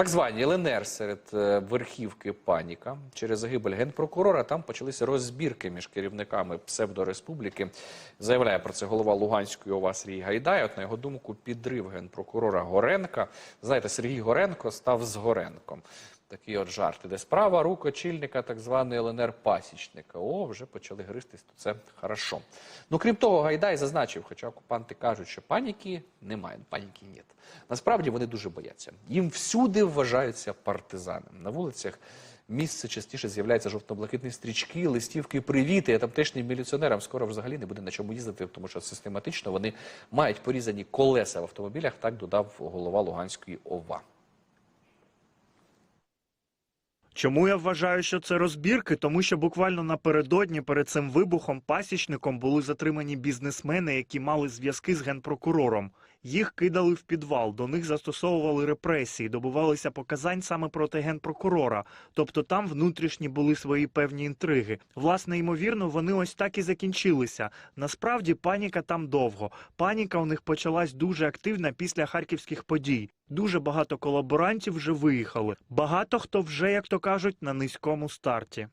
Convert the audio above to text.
Так звані ЛНР серед е, верхівки паніка. Через загибель генпрокурора там почалися розбірки між керівниками псевдореспубліки. Заявляє про це голова Луганської ОВА Сергій Гайдай. От на його думку, підрив генпрокурора Горенка. Знаєте, Сергій Горенко став з Горенком. Такий от жарт. Іде справа рук очільника так званої ЛНР пасічника. О, вже почали гристись, то це хорошо. Ну крім того, Гайдай зазначив, хоча окупанти кажуть, що паніки немає, паніки ні. Насправді вони дуже бояться. Їм всюди вважаються партизанами. На вулицях місце частіше з'являються жовто-блакитні стрічки, листівки, привіти. А тамтешнім міліціонерам скоро взагалі не буде на чому їздити, тому що систематично вони мають порізані колеса в автомобілях. Так додав голова Луганської ОВА. Чому я вважаю, що це розбірки? Тому що буквально напередодні перед цим вибухом пасічником були затримані бізнесмени, які мали зв'язки з генпрокурором. Їх кидали в підвал, до них застосовували репресії, добувалися показань саме проти генпрокурора. Тобто там внутрішні були свої певні інтриги. Власне, ймовірно, вони ось так і закінчилися. Насправді паніка там довго. Паніка у них почалась дуже активна після харківських подій. Дуже багато колаборантів вже виїхали. Багато хто вже, як то кажуть, на низькому старті.